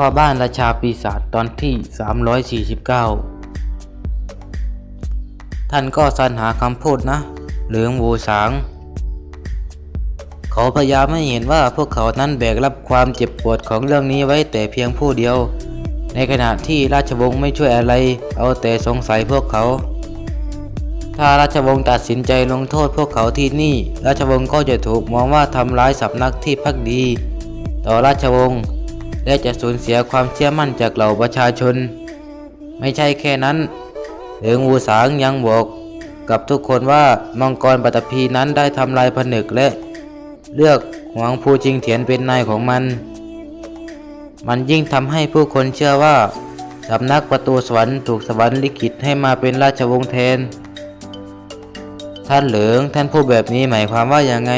พ่อบ้านราชาปีศาจตอนที่ 349 ท่านก็สรรหาคำพูดนะ เหลืองวูสาง เขาพยายามให้เห็นว่าพวกเขานั้นแบกรับความเจ็บปวดของเรื่องนี้ไว้แต่เพียงผู้เดียว ในขณะที่ราชวงศ์ไม่ช่วยอะไร เอาแต่สงสัยพวกเขา ถ้าราชวงศ์ตัดสินใจลงโทษพวกเขาที่นี่ ราชวงศ์ก็จะถูกมองว่าทำร้ายสำนักที่พักดี ต่อราชวงศ์ และจะสูญเสียความเชื่อมั่นจากเหล่าประชาชน ไม่ใช่แค่นั้นเหลืองวูสางยังบอกกับทุกคนว่ามังกรปัตตภีนั้นได้ทำลายผนึกและ เลือกหวงภูจิงเถียนเป็นนายของมัน มันยิ่งทำให้ผู้คนเชื่อว่าสำนักประตูสวรรค์ถูกสวรรค์ลิขิตให้มาเป็นราชวงศ์แทน ท่านเหลืองท่านพูดแบบนี้หมายความว่าอย่างไง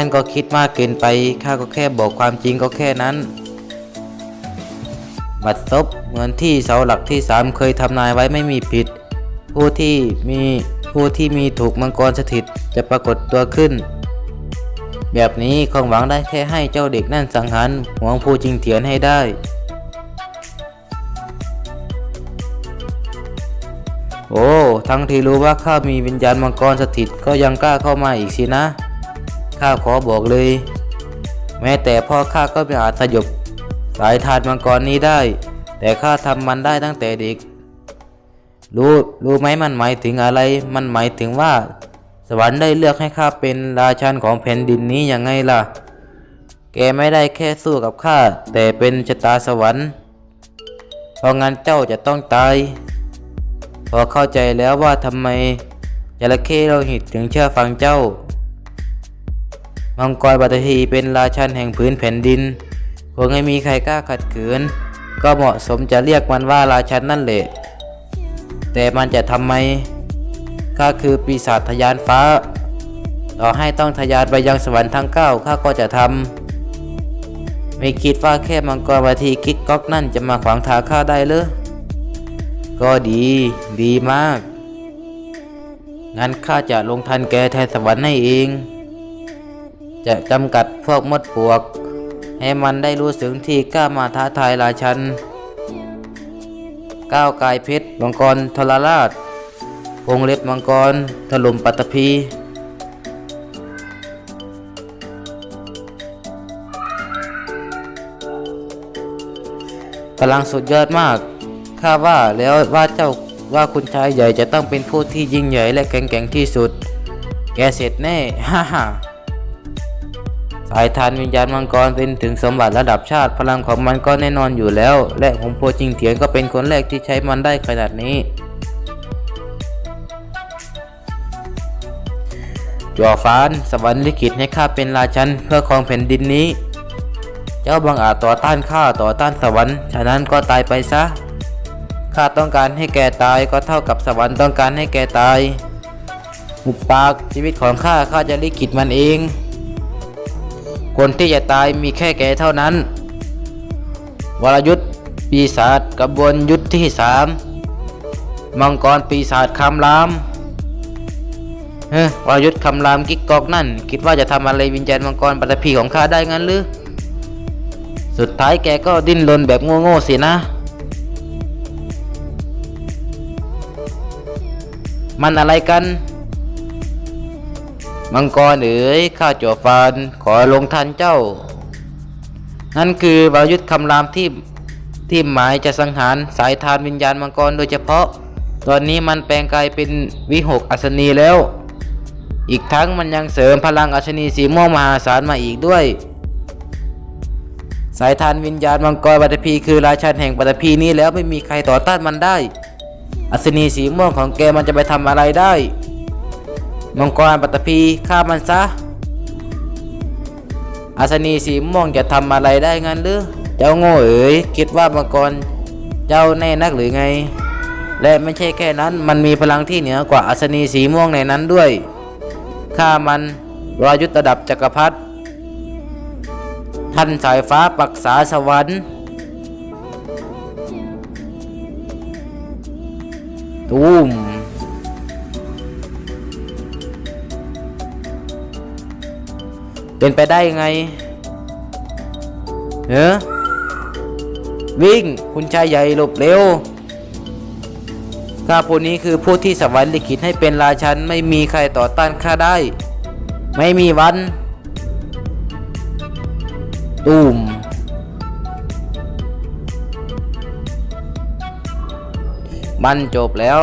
ท่านก็คิดมากเกินไป ข้าก็แค่บอกความจริงก็แค่นั้น บัดซบเหมือนที่เสาหลักที่สามเคยทำนายไว้ไม่มีผิด ผู้ที่มีผู้ที่มีถูกมังกรสถิตจะปรากฏตัวขึ้น แบบนี้คงหวังได้แค่ให้เจ้าเด็กนั่นสังหารหวงผู้จริงเถียนให้ได้โอ้ ทั้งที่รู้ว่าข้ามีวิญญาณมังกรสถิตก็ยังกล้าเข้ามาอีกสินะ ข้าขอบอกเลย แม้แต่พ่อข้าก็ไม่อาจสยบสายทานมังกรนี้ได้ แต่ข้าทำมันได้ตั้งแต่เด็ก รู้รู้ไหมมันหมายถึงอะไร มันหมายถึงว่า สวรรค์ได้เลือกให้ข้าเป็นราชันของแผ่นดินนี้ยังไงล่ะ แกไม่ได้แค่สู้กับข้าแต่เป็นชะตาสวรรค์เพราะงั้นเจ้าจะต้องตาย พอเข้าใจแล้วว่าทำไมจระเข้โลหิตถึงเชื่อฟังเจ้า มังกรบัตทีเป็นราชันแห่งพื้นแผ่นดินคงไม่มีใครกล้าขัดขืน ก็เหมาะสมจะเรียกมันว่าราชันนั่นแหละ แต่มันจะทำไมข้าคือปีศาจทะยานฟ้า ต่อให้ต้องทะยานไปยังสวรรค์ทั้งเก้าข้าก็จะทำไม่คิดว่าแค่มังกรบัตทีกิ๊กก๊อกนั่นจะมาขวางทางข้าได้เลยก็ดี ดีมาก งั้นข้าจะลงทันแกแทนสวรรค์ให้เอง จะจำกัดพวกมดปลวก ให้มันได้รู้สึกที่กล้ามาท้าทายราชัน ก้าวกายเพชรมังกรทรราชวงเล็บมังกร ถล่มปัตตภีพลังสุดยอดมาก ข้าว่าแล้วว่าเจ้าว่าคุณชายใหญ่จะต้องเป็นผู้ที่ยิ่งใหญ่และแข็งแกร่งที่สุด แกเสร็จแน่ ฮ่าฮ่า สายทานวิญญาณมังกรเป็นถึงสมบัติระดับชาติ พลังของมันก็แน่นอนอยู่แล้ว และหงโพจิงเถียนก็เป็นคนแรกที่ใช้มันได้ขนาดนี้จัวฟ้านสวรรค์ลิขิตให้ข้าเป็นราชันเพื่อครองแผ่นดินนี้ เจ้าบังอาจต่อต้านข้าต่อต้านสวรรค์ฉะนั้นก็ตายไปซะข้าต้องการให้แกตายก็เท่ากับสวรรค์ต้องการให้แกตายหุบปากชีวิตของข้าข้าจะลิขิตมันเอง คนที่จะตายมีแค่แกเท่านั้น วรยุทธปีศาจกระบวนยุทธที่สามมังกรปีศาจคำรามเฮ้วรยุทธคำรามกิ๊กกอกนั่น คิดว่าจะทำอะไรวิญญาณมังกรปัตตภีของข้าได้งั้นหรือ สุดท้ายแกก็ดิ้นรนแบบโง่ๆสินะ มันอะไรกัน มังกรเอ๋ยข้าจั่วฟานขอลงทันเจ้า นั่นคือวรยุทธคำรามที่ที่หมายจะสังหารสายทานวิญญาณมังกรโดยเฉพาะ ตอนนี้มันแปลงกายเป็นวิหกอัศนีแล้ว อีกทั้งมันยังเสริมพลังอัศนีสีม่วงมหาศาลมาอีกด้วย สายทานวิญญาณมังกรปัตตภีคือราชันแห่งปัตตภีนี้แล้วไม่มีใครต่อต้านมันได้ อัศนีสีม่วงของแกมันจะไปทำอะไรได้ มังกรปัตตภีฆ่ามันซะอัศนีสีม่วงจะทำอะไรได้งั้นหรือ เจ้าโง่เอ๋ยคิดว่ามังกรเจ้าแน่นักหรือไง และไม่ใช่แค่นั้นมันมีพลังที่เหนือกว่าอัศนีสีม่วงในนั้นด้วยฆ่ามันวรายุทธระดับจักรพรรดิท่านสายฟ้าปักษาสวรรค์ตูม เป็นไปได้ยังไงเออวิ่งคุณชายใหญ่หลบเร็วข้าผู้นี้คือผู้ที่สวรรค์ลิขิตให้เป็นราชันไม่มีใครต่อต้านข้าได้ ไม่มีวันตูมมันจบแล้ว